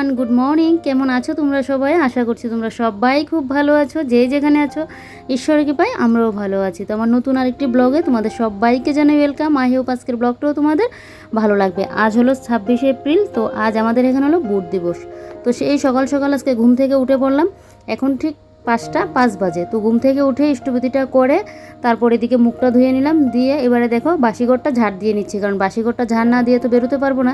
Everyone, good morning. কেমন আছো তোমরা সবাই? আশা করছি তোমরা সবাই খুব ভালো আছো। যে যেখানে আছো, ঈশ্বরের কৃপায় আমরাও ভালো আছি। তো আমার নতুন আরেকটি ব্লগে তোমাদের সবাইকে জানাই ওয়েলকাম আই হোপ ব্লগটাও তোমাদের ভালো লাগবে। আজ হলো ছাব্বিশে এপ্রিল, তো আজ আমাদের এখানে হলো বুট দিবস। তো সেই সকাল সকাল আজকে ঘুম থেকে উঠে পড়লাম। এখন ঠিক পাঁচটা, পাঁচ বাজে। তো ঘুম থেকে উঠে ইষ্টপতিটা করে তারপর এদিকে মুখটা ধুয়ে নিলাম, দিয়ে এবারে দেখো বাসিঘরটা ঝাড় দিয়ে নিচ্ছি। কারণ বাসিঘরটা ঝাড় না দিয়ে তো বেরোতে পারব না।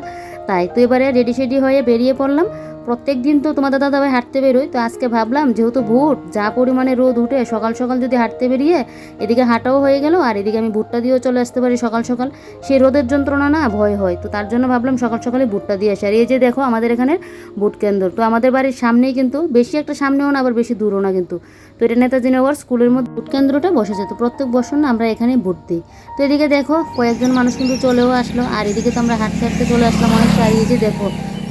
তাই তো এবারে রেডি সেডি হয়ে বেরিয়ে পড়লাম। প্রত্যেক দিন তো তোমাদের দাদাভাই হাঁটতে বেরোই তো আজকে ভাবলাম যেহেতু ভোট যা পরিমাণে রোদ উঠে সকাল সকাল যদি হাঁটতে বেরিয়ে এদিকে হাঁটাও হয়ে গেল, আর এদিকে আমি ভুট্টা দিয়েও চলে আসতে পারি সকাল সকাল। সেই রোদের যন্ত্রণা না, ভয় হয়, তো তার জন্য ভাবলাম সকাল সকালে ভুট্টা দিয়ে আসি। আর এই যে দেখো আমাদের এখানে ভোট কেন্দ্র, তো আমাদের বাড়ির সামনেই কিন্তু বেশি একটা সামনেও না, আবার বেশি দূরও না কিন্তু। তো এটা নেতাজি নগর স্কুলের মধ্যে ভোট কেন্দ্রটা বসেছে, তো প্রত্যেক বছর না আমরা এখানে ভোট দিই। তো এদিকে দেখো কয়েকজন মানুষ কিন্তু চলেও আসলো, আর এদিকে তো আমরা হাঁটতে হাঁটতে চলে আসলাম অনেকটা, আর এই যে দেখো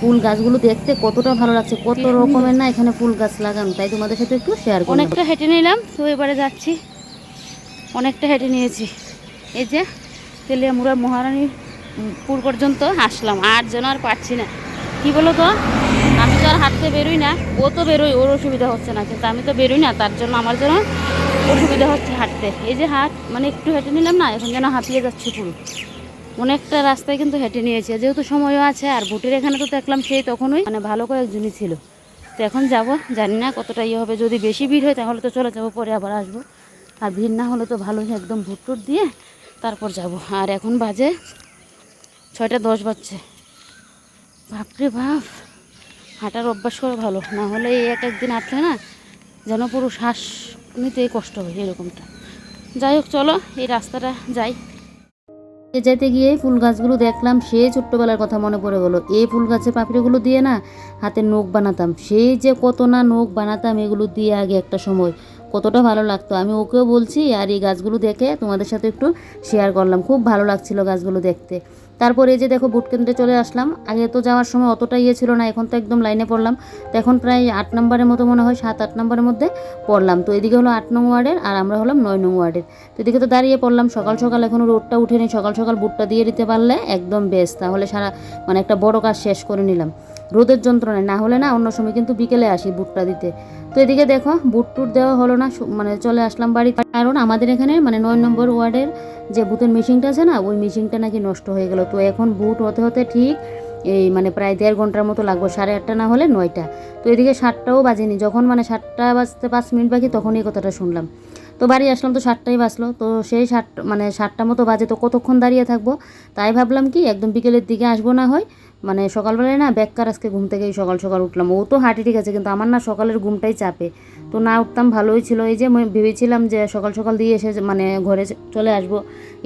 ফুল গাছগুলো দেখতে কতটা ভালো লাগছে কত রকমের না এখানে ফুল গাছ লাগানো তাই তোমাদের সাথে একটু শেয়ার করি অনেকটা হেঁটে নিলাম তো এবারে যাচ্ছি। অনেকটা হেঁটে নিয়েছি। এই যে তেলিয়ামুড়া মহারানীর উম, পুর পর্যন্ত আসলাম আর যেন আর পারছি না। কি বলো তো আমি তো আর হাঁটতে বেরোই না ও তো বেরোই ওর অসুবিধা হচ্ছে না কিন্তু আমি তো বেরোই না তার জন্য আমার যেন অসুবিধা হচ্ছে হাঁটতে। এই যে হাট মানে একটু হেঁটে নিলাম না এখন যেন হাঁপিয়ে যাচ্ছে পুরো অনেকটা রাস্তায় কিন্তু হেঁটে নিয়েছি। যেহেতু সময়ও আছে, আর বুটের এখানে তো দেখলাম সেই তখনই মানে ভালো কয়েকজনই ছিল। তো এখন যাব, জানি না কতটা ইয়ে হবে। যদি বেশি ভিড় হয় তাহলে তো চলে যাব, পরে আবার আসব। আর ভিড় না হলে তো ভালোই, একদম ভুট টুট দিয়ে তারপর যাব। আর এখন বাজে ছয়টা দশ বাজছে। বাপরে বাপ, হাঁটার অভ্যাস করে ভালো। না হলে এই এক একদিন হাঁটলে না যেন পুরো শ্বাস নিতেই কষ্ট হয় এরকমটা। যাই হোক, চলো এই রাস্তাটা যাই। যেতে গিয়ে ফুল গাছগুলো দেখলাম সে ছোট্টবেলার কথা মনে পড়ে গেলো। এই ফুল গাছের পাপড়িগুলো দিয়ে না হাতে নখ বানাতাম। সেই যে কত না নখ বানাতাম, এগুলো দিয়ে আগে একটা সময়। কতটা ভালো লাগতো। আমি ওকেও বলছি, আর এই গাছগুলো দেখে তোমাদের সাথে একটু শেয়ার করলাম। খুব ভালো লাগছিল গাছগুলো দেখতে। তারপর এই যে দেখো বুট কেন্দ্রে চলে আসলাম। আগে তো যাওয়ার সময় অতটা ইয়ে ছিল না, এখন তো একদম লাইনে পড়লাম। তো এখন প্রায় আট নম্বরের মতো মনে হয়, সাত, আট নম্বরের মধ্যে পড়লাম। তো এদিকে হলো আট নং ওয়ার্ডের আর আমরা হলাম নয় নং ওয়ার্ডের। তো এদিকে তো দাঁড়িয়ে পড়লাম, সকাল সকাল এখনও রোডটা উঠেনি। সকাল সকাল বুটটা দিয়ে দিতে পারলে একদম বেশ তাহলে সারা মানে একটা বড় কাজ শেষ করে নিলাম। রোদের যন্ত্রণায়। না হলে না অন্য সময় কিন্তু বিকেলে আসি বুটটা দিতে। তো এদিকে দেখো বুট টুট দেওয়া হলো না মানে চলে আসলাম বাড়ি। কারণ আমাদের এখানে মানে নয় নম্বর ওয়ার্ডের যে বুথের মেশিনটা আছে না, ওই মেশিনটা নাকি নষ্ট হয়ে গেল। তো এখন বুট হতে হতে ঠিক এই মানে প্রায় দেড় ঘণ্টার মতো লাগবে, সাড়ে আটটা না হলে নয়টা। তো এদিকে সাতটাও বাজেনি। যখন মানে সাতটা বাজতে পাঁচ মিনিট বাকি, তখন এই কথাটা শুনলাম। তো বাড়ি আসলাম তো সাতটাই বাজলো। তো সেই সাত মানে সাতটা মতো বাজে, তো কতক্ষণ দাঁড়িয়ে থাকব? তাই ভাবলাম কি, একদম বিকেলের দিকে আসব না হয় মানে সকালবেলায় না বেকার আজকে ঘুম থেকেই সকাল সকাল উঠলাম। ও তো হাঁটি ঠিক আছে, কিন্তু আমার না সকালের ঘুমটাই চাপে। তো না উঠতাম, ভালোই ছিল। এই যে আমি ভেবেছিলাম যে সকাল সকাল দিয়ে এসে মানে ঘরে চলে আসব।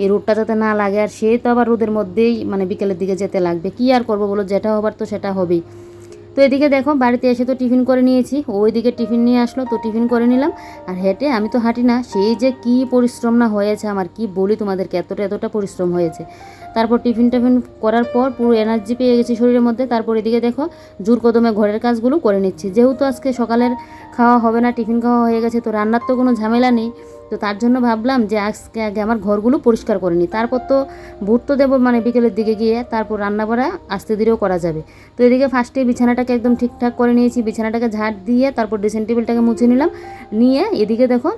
এই রোডটা যাতে না লাগে, আর সে তো আবার রোদের মধ্যেই মানে বিকেলের দিকে যেতে লাগবে। কি আর করব বলো, যেটা হবার তো সেটা হবেই। তো এদিকে দেখো, বাড়িতে এসে তো টিফিন করে নিয়েছি। ওইদিকে টিফিন নিয়ে আসলো, তো টিফিন করে নিলাম। আর হেঁটে আমি তো হাঁটি না সেই যে কি পরিশ্রম না হয়েছে আমার, কি বলি তোমাদেরকে, এতটা এতটা পরিশ্রম হয়েছে। তারপর টিফিন টিফিন করার পর পুরো এনার্জি পেয়ে গেছি শরীরের মধ্যে। তারপর এদিকে দেখো, জোর কদমে ঘরের কাজগুলো করে নিচ্ছি। যেহেতু আজকে সকালের খাওয়া হবে না, টিফিন খাওয়া হয়ে গেছে, তো রান্নার তো কোনো ঝামেলা নেই। তো তার জন্য ভাবলাম যে আজকে আগে আমার ঘরগুলো পরিষ্কার করে নিই। তারপর তো ভুট তো দেবো মানে বিকেলের দিকে গিয়ে, তারপর রান্না বাড়া আস্তে ধীরেও করা যাবে। তো এদিকে ফার্স্টে বিছানাটাকে একদম ঠিকঠাক করে নিয়েছি, বিছানাটাকে ঝাড় দিয়ে তারপর ড্রেসিং টেবিলটাকে মুছে নিলাম। নিয়ে এদিকে দেখো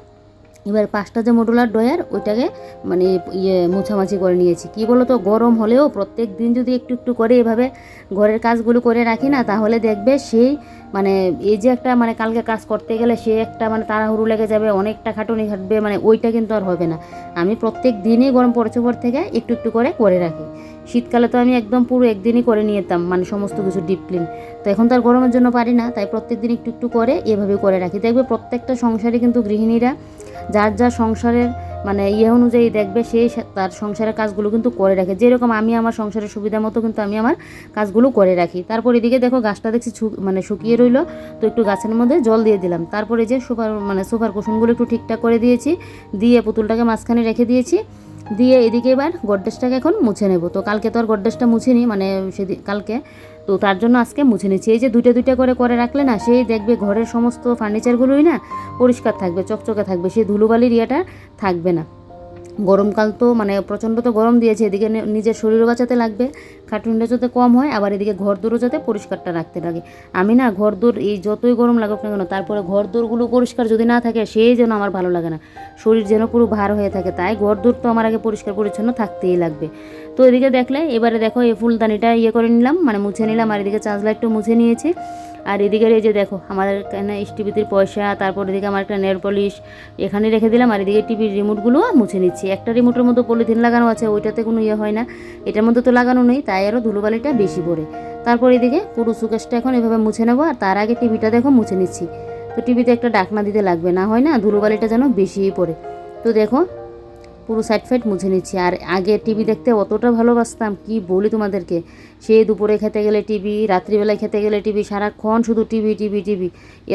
এবার পাঁচটা যে মডুলার ডয়ার ওইটাকে মানে ইয়ে মোছামাছি করে নিয়েছি। কি বলো তো গরম হলেও প্রত্যেক দিন যদি একটু একটু করে এভাবে ঘরের কাজগুলো করে রাখি না, তাহলে দেখবে সেই মানে এই যে একটা মানে কালকে কাজ করতে গেলে সে একটা মানে তাড়াহুড়ো লেগে যাবে, অনেকটা খাটুনি খাটবে মানে ওইটা কিন্তু আর হবে না। আমি প্রত্যেক দিনই গরম পড়ছে পর থেকে একটু একটু করে করে রাখি। শীতকালে তো আমি একদম পুরো একদিনই করে নিয়ে যেতাম মানে সমস্ত কিছু ডিপ ক্লিন। তো এখন তো আর গরমের জন্য পারি না, তাই প্রত্যেক দিন একটু একটু করে এভাবে করে রাখি। দেখবে প্রত্যেকটা সংসারে কিন্তু গৃহিণীরা যার যা সংসারের মানে ইয়ে অনুযায়ী দেখবে সেই তার সংসারের কাজগুলো কিন্তু করে রাখে। যেরকম আমি আমার সংসারের সুবিধা মতো কিন্তু আমি আমার কাজগুলো করে রাখি। তারপর এদিকে দেখো গাছটা দেখছি মানে শুকিয়ে রইল। তো একটু গাছের মধ্যে জল দিয়ে দিলাম। তারপরে যে সোফার মানে সোফার কুশনগুলো একটু ঠিকঠাক করে দিয়েছি, দিয়ে পুতুলটাকে মাঝখানে রেখে দিয়েছি। দিয়ে এদিকে এবার গড্ডেজটাকে এখন মুছে নেব। তো কালকে তো আর গড্ডেজটা মুছিনি মানে সেদিন কালকে। তো তার জন্য আজকে মুছে নিচ্ছি এই যে দুইটা দুইটা করে করে রাখলে না সেই দেখবে ঘরের সমস্ত ফার্নিচারগুলোই না পরিষ্কার থাকবে, চকচকে থাকবে সেই ধুলোবালির ইয়েটা থাকবে না। গরমকাল তো মানে প্রচণ্ড তো গরম দিয়েছে, এদিকে নিজের শরীরও বাঁচাতে লাগবে খাটুনটা যাতে কম হয়, আবার এদিকে ঘর দৌড়ও যাতে পরিষ্কারটা রাখতে লাগে। আমি না ঘর দৌড় এই যতই গরম লাগুক না কেন, তারপরে ঘর দৌড়গুলো পরিষ্কার যদি না থাকে সেই যেন আমার ভালো লাগে না। শরীর যেন পুরো ভার হয়ে থাকে, তাই ঘর দৌড় তো আমার আগে পরিষ্কার পরিচ্ছন্ন থাকতেই লাগবে। তো এদিকে দেখলে, এবারে দেখো এই ফুলদানিটা ইয়ে করে নিলাম মানে মুছে নিলাম, আর এদিকে চার্জ লাইটটা মুছে নিয়েছি। আর এদিকে এই যে দেখো, আমাদের এখানে টিভিতে পয়সা, তারপর এদিকে আমার একটা নেল পলিশ এখানে রেখে দিলাম, আর এদিকে টিভির রিমোটগুলো মুছে নিচ্ছি। একটা রিমোটের মধ্যে পলিথিন লাগানো আছে, ওইটাতে কোনো ইয়ে হয় না। এটার মধ্যে তো লাগানো নেই, তাই আরও ধুলোবালিটা বেশি পড়ে। তারপর এদিকে পুরো সুকেশটা এখন এভাবে মুছে নেব, আর তার আগে টিভিটা দেখো মুছে নিচ্ছি। তো টিভিতে একটা ডাকনা দিতে লাগবে, না হয় না ধুলোবালিটা যেন বেশিই পড়ে। তো দেখো পুরো সাইড ফাইড মুছে নিচ্ছি। আর আগে টিভি দেখতে অতটা ভালোবাসতাম, কি বলি তোমাদেরকে? সে দুপুরে খেতে গেলে টিভি রাত্রিবেলায় খেতে গেলে টিভি সারাক্ষণ শুধু টিভি টিভি টিভি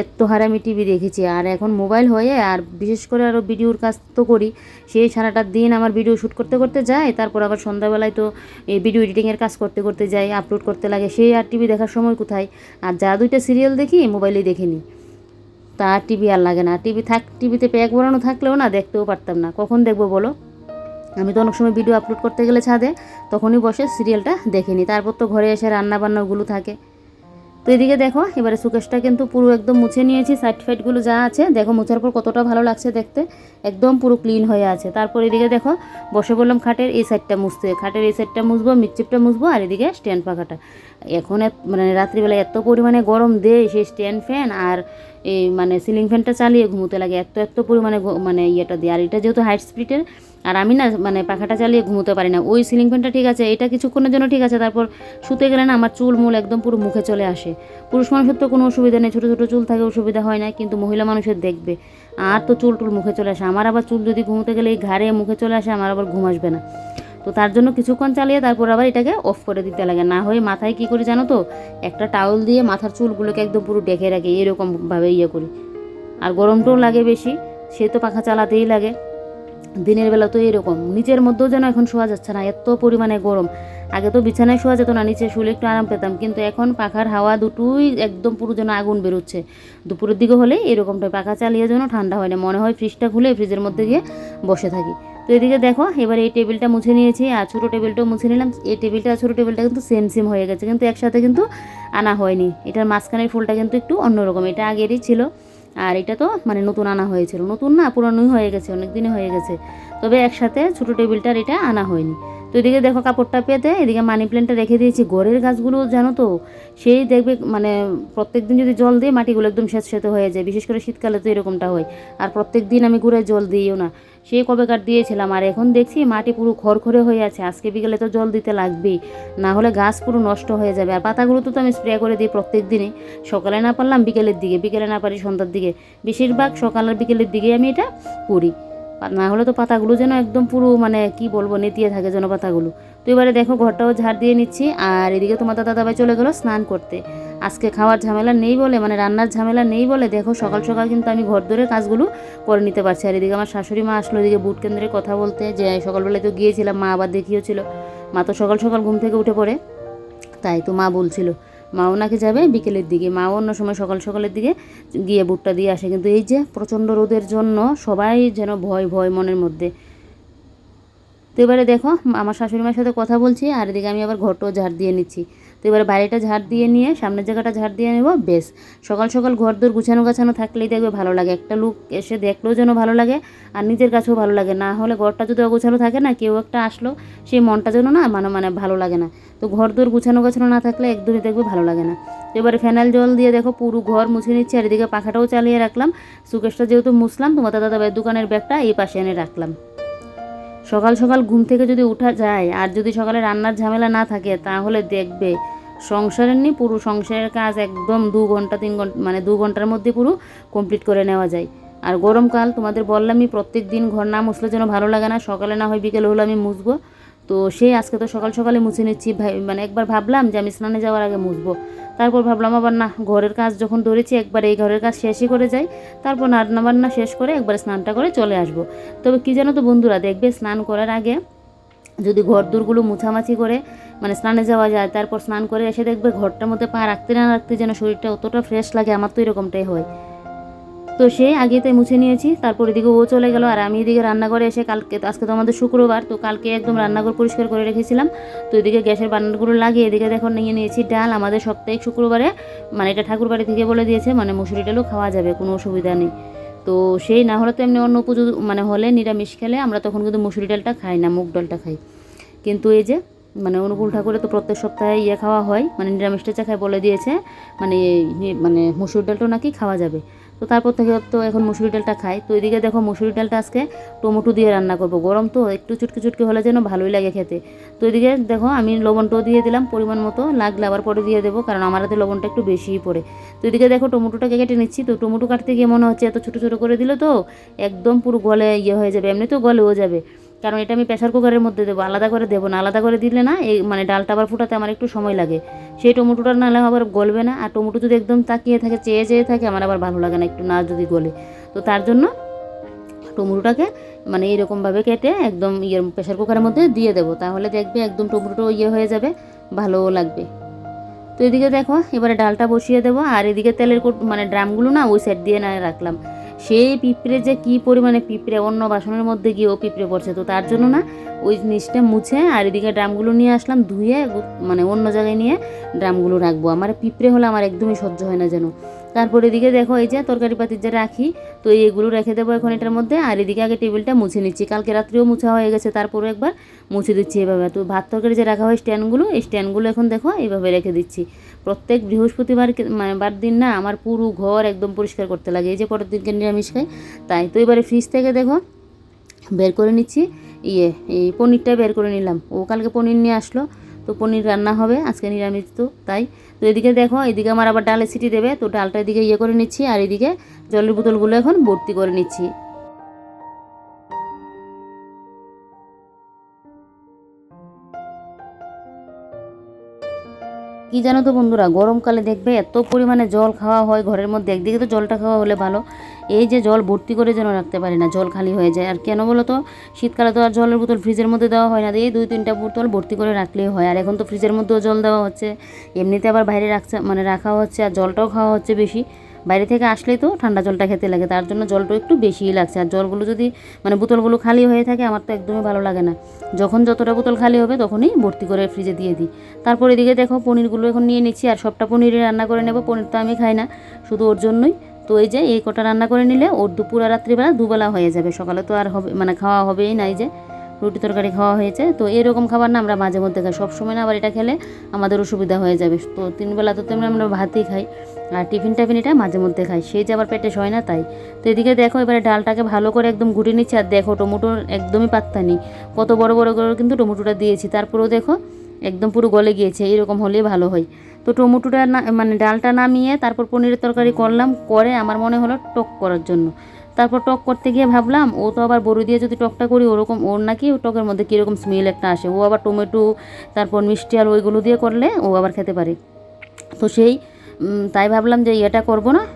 এত হারে আমি টিভি দেখেছি। আর এখন মোবাইল হয়ে, আর বিশেষ করে আরও ভিডিওর কাজ তো করি, সেই সারাটা দিন আমার ভিডিও শ্যুট করতে করতে যায়, তারপর আবার সন্ধ্যাবেলায় তো এই ভিডিও এডিটিংয়ের কাজ করতে করতে যাই আপলোড করতে লাগে। সেই আর টিভি দেখার সময় কোথায়? আর যা দুইটা সিরিয়াল দেখি মোবাইলেই দেখে নিই। তা টিভি আর লাগে না। টিভি থাক টিভিতে প্যাক ভরানো থাকলেও না, দেখতেও পারতাম না। কখন দেখব বলো? আমি তো অনেক সময় ভিডিও আপলোড করতে গেলে ছাদে, তখনই বসে সিরিয়ালটা দেখে নিই তারপর তো ঘরে এসে রান্নাবান্নাগুলো থাকে। তো এদিকে দেখো, এবারে সুকেশটা কিন্তু পুরো একদম মুছে নিয়েছি সাইড যা আছে। দেখো, মুছার পর কতটা ভালো লাগছে দেখতে। একদম পুরো ক্লিন হয়ে আছে। তারপর এদিকে দেখো, বসে বললাম খাটের এই সাইডটা মুছতে। খাটের এই সাইডটা মুছবো মিকচিপটা মুছবো, আর এদিকে স্ট্যান্ড পাখাটা। এখন মানে রাত্রিবেলা এত পরিমাণে গরম দেয় সেই স্ট্যান্ড ফ্যান আর এই মানে সিলিং ফ্যানটা চালিয়ে ঘুমোতে লাগে। এত এত পরিমাণে মানে ইয়েটা দেয়। আর এটা যেহেতু হাইট স্পিডের আর আমি না মানে পাখাটা চালিয়ে ঘুমোতে পারি না। ওই সিলিং ফ্যানটা ঠিক আছে, এটা কিছুক্ষণের জন্য ঠিক আছে, তারপর শুতে গেলে না আমার চুল মূল একদম পুরো মুখে চলে আসে। পুরুষ মানুষের তো কোনো অসুবিধা নেই, ছোটো ছোটো চুল থাকে অসুবিধা হয় না, কিন্তু মহিলা মানুষের দেখবে। আর তো চুল টুল মুখে চলে আসে। আমার আবার চুল যদি ঘুমোতে গেলে এই ঘাড়ে মুখে চলে আসে, আমার আবার ঘুম আসবে না। তো তার জন্য কিছুক্ষণ চালিয়ে তারপর আবার এটাকে অফ করে দিতে লাগে। না হয়ে মাথায় কী করি জানো তো? একটা টাওয়াল দিয়ে মাথার চুলগুলোকে একদম পুরো ডেকে রাখি, এরকমভাবে ইয়ে করি। আর গরমটাও লাগে বেশি, সে তো পাখা চালাতেই লাগে। দিনের বেলা তো এরকম নিচের মধ্যেও যেন এখন শোয়া যাচ্ছে না, এত পরিমাণে গরম। আগে তো বিছানায় শোয়া যেত না, নিচে শুলে একটু আরাম পেতাম, কিন্তু এখন পাখার হাওয়া দুটোই একদম পুরো যেন আগুন বেরোচ্ছে। দুপুরের দিকে হলে এরকমটা পাখা চালিয়ে যেন ঠান্ডা হয় না, মনে হয় ফ্রিজটা খুলে ফ্রিজের মধ্যে গিয়ে বসে থাকি। তো এদিকে দেখো, এবার এই টেবিলটা মুছে নিয়েছি আর ছোটো টেবিলটাও মুছে নিলাম। এই টেবিলটা আর ছোটো টেবিলটা কিন্তু সেম সেম হয়ে গেছে, কিন্তু একসাথে কিন্তু আনা হয়নি। এটার মাঝখানের ফুলটা কিন্তু একটু অন্যরকম, এটা আগেরই ছিল আর এটা তো মানে নতুন আনা হয়েছিল। নতুন না, পুরানোই হয়ে গেছে, অনেক দিনই হয়ে গেছে। তবে একসাথে ছোটো টেবিলটার এটা আনা হয়নি। তো এদিকে দেখো কাপড়টা পেতে, এদিকে মানি প্ল্যান্টটা রেখে দিয়েছি। ঘরের গাছগুলো জানো তো, সেই দেখবে মানে প্রত্যেক দিন যদি জল দিই, মাটিগুলো একদম স্যাঁতস্যাঁতে হয়ে যায়। বিশেষ করে শীতকালে তো এরকমটা হয়। আর প্রত্যেক দিন আমি ঘুরে জল দিইও না। সেই কবেকার দিয়েছিলাম। আর এখন দেখছি মাটি পুরো খড়খড়ে হয়ে আছে। আজকে বিকেলে তো জল দিতে লাগবেই। না হলে গাছ পুরো নষ্ট হয়ে যাবে। আর পাতাগুলো তো আমি স্প্রে করে দিই প্রত্যেক দিনই। সকালে না পারলাম, বিকেলের দিকে। বিকেলে না পারি সন্ধ্যার দিকে। বেশিরভাগ সকাল আর বিকেলের দিকে আমি এটা করি। না হলে তো পাতাগুলো যেন একদম পুরো মানে কি বলব, নেতিয়ে থাকে যেন পাতাগুলো। তো এবারে দেখো, ঘরটাও ঝাড় দিয়ে নিচ্ছি। আর এদিকে তোমার দাদা দাবাই চলে গেলো স্নান করতে। আজকে খাওয়ার ঝামেলা নেই বলে মানে রান্নার ঝামেলা নেই বলে, দেখো সকাল সকাল কিন্তু আমি ঘর ধরে কাজগুলো করে নিতে পারছি। আর এদিকে আমার শাশুড়ি মা আসলো, এদিকে বুট কেন্দ্রে কথা বলতে, যে সকালবেলায় তো গিয়েছিলাম, মা আবার দেখিয়েছিল। মা তো সকাল সকাল ঘুম থেকে উঠে পড়ে, তাই তো মা বলছিল। মাও নাকি যাবে বিকেলের দিকে মাও অন্য সময় সকাল সকালের দিকে গিয়ে বুটটা দিয়ে আসে। কিন্তু এই যে প্রচণ্ড রোদের জন্য সবাই যেন ভয় ভয় মনের মধ্যে। তো এবারে দেখো, আমার শাশুড়ি মার সাথে কথা বলছি, আর এদিকে আমি আবার ঘরটাও ঝাড় দিয়ে নিচ্ছি। তো এবারে বাড়িটা ঝাড় দিয়ে নিয়ে, সামনের জায়গাটা ঝাড় দিয়ে নেব, বেশ। সকাল সকাল ঘর দোর গুছানো গাছানো থাকলেই দেখবে ভালো লাগে। একটা লুক এসে দেখলেও যেন ভালো লাগে, আর নিজের কাছেও ভালো লাগে। না হলে ঘরটা যদি অগোছানো থাকে না, কেউ একটা আসলো, সেই মনটা যেন না মানে মানে ভালো লাগে না। তো ঘর দোর গুছানো গাছানো না থাকলে একদমই দেখবে ভালো লাগে না। এবারে ফেনাইল জল দিয়ে দেখো, পুরো ঘর মুছে নিচ্ছি, আর এদিকে পাখাটাও চালিয়ে রাখলাম। সুকেশটা যেহেতু মুছলাম তোমার দাদা দাবার দোকানের ব্যাগটা এই পাশে এনে রাখলাম। সকাল সকাল ঘুম থেকে যদি উঠা যায় আর যদি সকালে রান্নার ঝামেলা না থাকে, তাহলে দেখবে সংসারের নি পুরো সংসারের কাজ একদম দু ঘণ্টা, তিন ঘণ্টা মানে দু ঘণ্টার মধ্যে পুরো কমপ্লিট করে নেওয়া যায়। আর গরমকাল, তোমাদের বললামই প্রত্যেক দিন ঘর না মুছলে যেন ভালো লাগে না, সকালে না হয় বিকেলে হলে আমি মুছবো। তো সেই আজকে তো সকাল সকালে মুছে নিচ্ছি মানে একবার ভাবলাম যে আমি স্নানে যাওয়ার আগে মুছবো। তারপর ভাবলাম আবার না, ঘরের কাজ যখন ধরেছি, একবার এই ঘরের কাজ শেষই করে যাই। তারপর রান্না বান্না শেষ করে একবার স্নানটা করে চলে আসব। তবে কী জানো তো বন্ধুরা, দেখবে স্নান করার আগে যদি ঘর দূরগুলো মুছামাছি করে মানে স্নানে যাওয়া যায়, তারপর স্নান করে এসে দেখবে ঘরটার মধ্যে পা রাখতে না রাখতে যেন শরীরটা অতটা ফ্রেশ লাগে, আমার তো এরকমটাই হয়। তো সেই আগেতে মুছে নিয়েছি, তারপর এদিকে ও চলে গেল আর আমি এদিকে রান্নাঘরে এসে কালকে, আজকে তো আমাদের শুক্রবার, তো কালকে একদম রান্নাঘর পরিষ্কার করে রেখেছিলাম। তো এদিকে গ্যাসের বান্নাগুলো লাগিয়ে এদিকে দেখো নিয়ে নিয়েছি ডাল, আমাদের সপ্তাহে শুক্রবারে মানে এটা ঠাকুর বাড়ি থেকে বলে দিয়েছে মানে মুসুরি ডালও খাওয়া যাবে, কোনো অসুবিধা নেই। তো সেই না হলে তো এমনি অন্য পুজো মানে হলে নিরামিষ খেলে, আমরা তখন কিন্তু মুসুরি ডালটা খাই না, মুগ ডালটা খাই। কিন্তু এই যে মানে অনুকূল ঠাকুরে তো প্রত্যেক সপ্তাহে ইয়ে খাওয়া হয় মানে নিরামিষটা চা খায় বলে দিয়েছে মানে মানে মুসুর ডালটাও নাকি খাওয়া যাবে। তো তারপর থেকে তো এখন মুসুরি ডালটা খাই। তো এদিকে দেখো মুসুরি ডালটা আজকে টমেটো দিয়ে রান্না করব। গরম তো, একটু চুটকি চুটকি হলে যেন ভালোই লাগে খেতে। তো এদিকে দেখো আমি লবণটাও দিয়ে দিলাম পরিমাণ মতো, লাগলে আবার পরে দিয়ে দেবো কারণ আমার হাতে লবণটা একটু বেশিই পড়ে। তো এদিকে দেখো টমেটোটাকে কেটে নিচ্ছি। তো টমেটো কাটতে গিয়ে মনে হচ্ছে এত ছোটো ছোটো করে দিলে তো একদম পুরো গলে ইয়ে হয়ে যাবে এমনি তো গলেও যাবে। কারণ এটা আমি প্রেশার কুকারের মধ্যে দেবো, আলাদা করে দেবো না। আলাদা করে দিলে না এই মানে ডালটা আবার ফুটাতে আমার একটু সময় লাগে। সেই টমেটোটা নাহলে আবার গলবে না। আর টমেটো যদি একদম তাকিয়ে থাকে, চেয়ে চেয়ে থাকে, আমার আবার ভালো লাগে না একটু না যদি গলে। তো তার জন্য টমেটোটাকে মানে এইরকমভাবে কেটে একদম ইয়ের প্রেশার কুকারের মধ্যে দিয়ে দেবো। তাহলে দেখবে একদম টমেটোটা ইয়ে হয়ে যাবে ভালোও লাগবে। তো এদিকে দেখো, এবারে ডালটা বসিয়ে দেবো। আর এদিকে তেলের মানে ড্রামগুলো না ওই সাইড দিয়ে না রাখলাম। সেই পিঁপড়ে যে কী পরিমাণে পিঁপড়ে, অন্য বাসনের মধ্যে গিয়েও পিঁপড়ে পড়ছে। তো তার জন্য না, ওই জিনিসটা মুছে আর এদিকে ড্রামগুলো নিয়ে আসলাম, ধুয়ে মানে অন্য জায়গায় নিয়ে ড্রামগুলো রাখব। আমার পিঁপড়ে হলে আমার একদমই সহ্য হয় না যেন। তারপর এদিকে দেখো, এই যে তরকারি পাতির যে রাখি, তো এইগুলো রেখে দেবো এখন এটার মধ্যে। আর এদিকে আগে টেবিলটা মুছে নিচ্ছি। কালকে রাত্রেও মুছা হয়ে গেছে তারপরে একবার মুছে দিচ্ছি এভাবে। তো ভাত তরকারি যে রাখা হয় স্ট্যান্ডগুলো, এই স্ট্যান্ডগুলো এখন দেখো, এইভাবে রেখে দিচ্ছি। প্রত্যেক বৃহস্পতিবার মানে বার দিন না আমার পুরো ঘর একদম পরিষ্কার করতে লাগে। এই যে পরের দিনকে নিরামিষ খাই, তাই। তো এবারে ফ্রিজ থেকে দেখো, বের করে নিচ্ছি। ইয়ে এই পনিরটা বের করে নিলাম। ও কালকে পনির নিয়ে আসলো, তো পনির রান্না হবে, আজকে নিরামিষ তো, তাই। তো এদিকে দেখো, এদিকে আমার আবার ডালে সিটি দেবে, তো ডালটা এদিকে ইয়ে করে নিচ্ছি, আর এদিকে জলের বোতলগুলো এখন ভর্তি করে নিচ্ছি। কি জানো তো বন্ধুরা? গরমকালে দেখবে এত পরিমাণে জল খাওয়া হয় ঘরের মধ্যে। একদিকে তো জলটা খাওয়া হলে ভালো। এই যে জল ভর্তি করে যেন রাখতে পারি না, জল খালি হয়ে যায়। আর কেন বলো তো? শীতকালে তো আর জলের বোতল ফ্রিজের মধ্যে দেওয়া হয় না। এই দুই তিনটা বোতল ভর্তি করে রাখলেই হয়। আর এখন তো ফ্রিজের মধ্যেও জল দেওয়া হচ্ছে। এমনিতে আবার বাইরে রাখছে মানে রাখা হচ্ছে, আর জলটাও খাওয়া হচ্ছে বেশি। বাইরে থেকে আসলেই তো ঠান্ডা জলটা খেতে লাগে, তার জন্য জলটা একটু বেশিই লাগছে। আর জলগুলো যদি মানে বোতলগুলো খালি হয়ে থাকে, আমার তো একদমই ভালো লাগে না। যখন যতটা বোতল খালি হবে, তখনই ভর্তি করে ফ্রিজে দিয়ে দিই। তারপর এদিকে দেখো, পনিরগুলো এখন নিয়ে নিচ্ছি, আর সবটা পনিরে রান্না করে নেব। পনির তো আমি খাই না, শুধু ওর জন্যই। তো এই যে, এই কটা রান্না করে নিলে ওর দুপুর আর রাত্রিবেলা দুবেলা হয়ে যাবে। সকালে তো আর হবে মানে খাওয়া হবেই না এই যে, রুটি তরকারি খাওয়া হয়েছে। তো এরকম খাবার না আমরা মাঝে মধ্যে খাই। সবসময় না আবার এটা খেলে আমাদের অসুবিধা হয়ে যাবে। তো তিন বেলা তো তেমনি আমরা ভাতই খাই। আর টিফিন টাফিন এটা মাঝে মধ্যে খাই। সেই যে আবার পেটে হয় না তাই। তো এদিকে দেখো, এবারে ডালটাকে ভালো করে একদম গুটে নিচ্ছে। আর দেখো টমেটোর একদমই পাত্তা নেই। কত বড় বড় করে কিন্তু টমেটোটা দিয়েছি। তারপরেও দেখো, একদম পুরো গলে গিয়েছে। এরকম হলেই ভালো হয়। তো টমেটোটা না মানে ডালটা নামিয়ে তারপর পনিরের তরকারি করলাম। করে আমার মনে হলো টক করার জন্য। তারপর টক করতে গিয়ে ভাবলাম, ও তো আবার বড়ি দিয়ে যদি টকটা করি, ওরকম ওর নাকি টকের মধ্যে কীরকম স্মেল একটা আসে। ও আবার টমেটো, তারপর মিষ্টি আর ওইগুলো দিয়ে করলে ও আবার খেতে পারে। তো সেই তাই ভাবলাম যে এটা করব না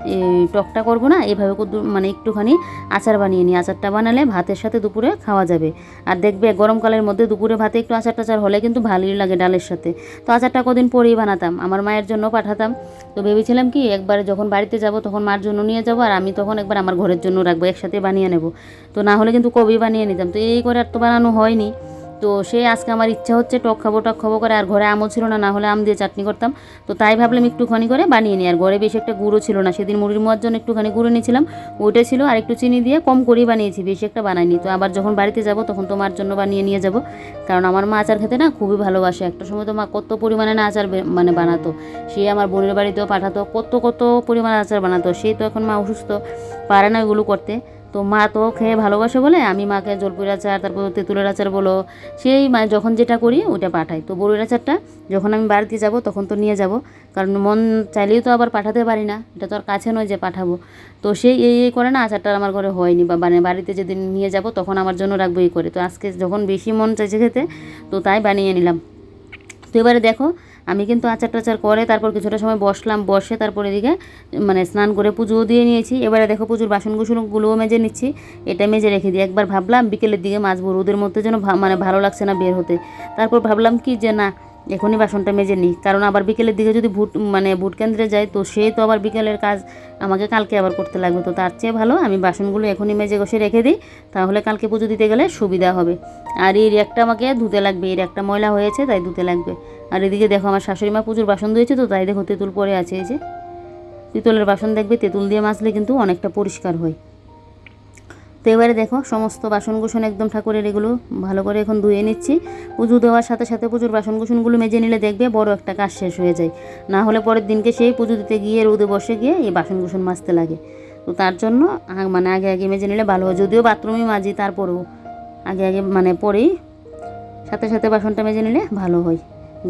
টকটা করব না কদ্দু- মানে একটুখানি আচার বানিয়ে নিই। আচারটা বানালে ভাতের সাথে দুপুরে খাওয়া যাবে। আর দেখবে গরমকালের মধ্যে দুপুরে ভাতে একটু আচার টাচার হলে কিন্তু ভালোই লাগে ডালের সাথে। তো আচারটা কদিন পরেই বানাতাম, আমার মায়ের জন্য পাঠাতাম। তো ভেবেছিলাম কি, একবার যখন বাড়িতে যাব তখন মার জন্য নিয়ে যাব, আর আমি তখন একবার আমার ঘরের জন্য রাখব, একসাথে বানিয়ে নেব। তো না হলে কিন্তু কবি বানিয়ে নিতাম। তো এই করে আর তো বানানো হয়নি। তো সে আজকে আমার ইচ্ছা হচ্ছে টক খাব টক খাব করে, আর ঘরে আমও ছিল না না হলে আম দিয়ে চাটনি করতাম। তো তাই ভাবলাম একটুখানি করে বানিয়ে নিই, আর ঘরে বেশি একটা গুঁড়ো ছিল না। সেদিন মুড়ির মোয়ার জন্য একটুখানি গুঁড়ো নিয়েছিলাম, ওইটা ছিল, আর একটু চিনি দিয়ে কম করেই বানিয়েছি, বেশি একটা বানাইনি। তো আবার যখন বাড়িতে যাব, তখন তো মার জন্য বানিয়ে নিয়ে যাব। কারণ আমার মা আচার খেতে না খুবই ভালোবাসে। একটা সময় তো মা কত পরিমাণে না আচার মানে বানাতো। সে আমার বোনের বাড়িতেও পাঠাতো, কত কত পরিমাণে আচার বানাতো। সে তো এখন মা অসুস্থ, পারে না ওইগুলো করতে। তো মা তো খেয়ে ভালোবাসে বলে আমি মাকে জলপুরের আচার তারপর তেঁতুলের আচার বলো। সেই মানে যখন যেটা করি ওটা পাঠাই তো বড়ির আচারটা যখন আমি বাড়িতে যাব তখন তো নিয়ে যাব। কারণ মন চাইলেও তো আবার পাঠাতে পারি না। এটা তো আর কাছে নয় যে পাঠাবো। তো সেই এই এই করে না আচারটা আমার ঘরে হয়নি বা মানে বাড়িতে যেদিন নিয়ে যাব তখন আমার জন্য রাখব এই করে। তো আজকে যখন বেশি মন চাইছে খেতে, তো তাই বানিয়ে নিলাম। তো এবারে দেখো আমি কিন্তু আচার টাচার করে তারপর কিছুটা সময় বসলাম, বসে তারপর এদিকে মানে স্নান করে পুজোও দিয়ে নিয়েছি। এবারে দেখো পুজোর বাসনগুলোগুলোও মেজে নিচ্ছি, এটা মেজে রেখে দিই একবার ভাবলাম বিকেলের দিকে মাছবো রোদের মধ্যে যেন মানে ভালো লাগছে না বের হতে। তারপর ভাবলাম কি যে না, এখনই বাসনটা মেজে নিই, কারণ আবার বিকেলের দিকে যদি ভোট মানে ভোট কেন্দ্রে যাই, তো সে তো আবার বিকেলের কাজ, আমাকে কালকে আবার করতে লাগবে। তো তার চেয়ে ভালো আমি বাসনগুলো এখনই মেজে ঘষে রেখে দিই, তাহলে কালকে পুজো দিতে গেলে সুবিধা হবে। আর এই একটা আমাকে ধুতে লাগবে, এর একটা ময়লা হয়েছে, তাই ধুতে লাগবে। আর এদিকে দেখো আমার শাশুড়ি মা পুজোর বাসন ধুয়েছে তো, তাই দেখো তেঁতুল পরে আছে এই যে। পিতলের বাসন দেখবে, তেঁতুল দিয়ে মাজলে কিন্তু অনেকটা পরিষ্কার হয়। তো এবারে দেখো সমস্ত বাসন কুসন একদম ঠাকুরের এগুলো ভালো করে এখন ধুয়ে নিচ্ছি। পুজো দেওয়ার সাথে সাথে পুজোর বাসন কুসনগুলো মেজে নিলে দেখবে বড় একটা কাজ শেষ হয়ে যায়। না হলে পরের দিনকে সেই পুজো দিতে গিয়ে রোদে বসে গিয়ে এই বাসন কুসন মাজতে লাগে। তো তার জন্য মানে আগে আগে মেজে নিলে ভালো হয়। যদিও বাথরুমে মাজি, তারপরেও আগে আগে মানে পরেই সাথে সাথে বাসনটা মেজে নিলে ভালো হয়।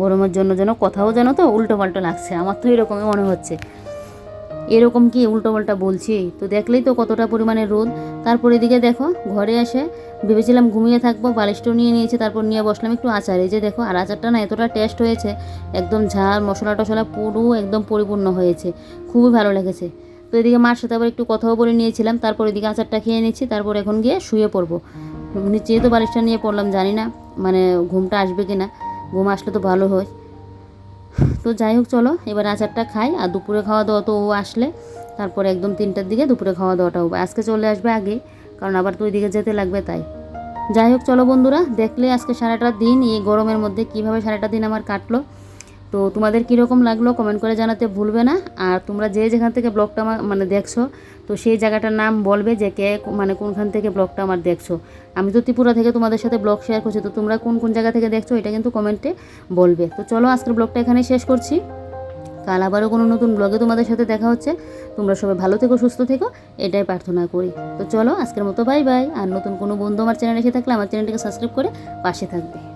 গরমের জন্য যেন কথাও যেন তো উল্টো পাল্টো লাগছে। আমার তো এরকমই মনে হচ্ছে। এরকম কি উল্টোপাল্টা বলছি? তো দেখলেই তো কতটা পরিমাণে রোদ। তারপর এদিকে দেখো, ঘরে এসে ভেবেছিলাম ঘুমিয়ে থাকব বালিশটাও নিয়ে নিয়েছি, তারপর নিয়ে বসলাম একটু আচার। এই যে দেখো, আর আচারটা না এতটা টেস্ট হয়েছে, একদম ঝাল, মশলা টশলা পুরো একদম পরিপূর্ণ হয়েছে। খুবই ভালো লেগেছে। তো এদিকে মার সাথে আবার একটু কথাও বলে নিয়েছিলাম, তারপর এদিকে আচারটা খেয়ে নিচ্ছি, তারপর এখন গিয়ে শুয়ে পড়ব। নিচে তো বালিশটা নিয়ে পড়লাম, জানি না মানে ঘুমটা আসবে কি না ঘুম আসলে তো ভালো হয়। তো যাই হোক, চলো, এবার আচারটা খাই। আর দুপুরে খাওয়া দাওয়া তো ও আসলে। তারপরে একদম তিনটার দিকে দুপুরে খাওয়া দাওয়াটা হবে। আজকে চলে আসবে আগে, কারণ আবার তো ওইদিকে যেতে লাগবে তাই। যাই হোক, চলো বন্ধুরা, দেখলে আজকে সারাটা দিন, এই গরমের মধ্যে কীভাবে সারাটা দিন আমার কাটলো। তো তোমাদের কীরকম লাগল কমেন্ট করে জানাতে ভুলবে না। আর তোমরা যে যেখান থেকে ব্লগটা আমার মানে দেখছ, তো সেই জায়গাটার নাম বলবে যে কে মানে কোনখান থেকে ব্লগটা আমার দেখছ। আমি তো ত্রিপুরা থেকে তোমাদের সাথে ব্লগ শেয়ার করছি, তো তোমরা কোন কোন জায়গা থেকে দেখছ এটা কিন্তু কমেন্টে বলবে। তো চলো আজকের ব্লগটা এখানেই শেষ করছি। কাল আবারও কোনো নতুন ব্লগে তোমাদের সাথে দেখা হচ্ছে। তোমরা সবাই ভালো থেকো, সুস্থ থেকো, এটাই প্রার্থনা করি। তো চলো আজকের মতো বাই বাই আর নতুন কোনো বন্ধু আমার চ্যানেলে এসে থাকলে আমার চ্যানেলটিকে সাবস্ক্রাইব করে পাশে থাকবে।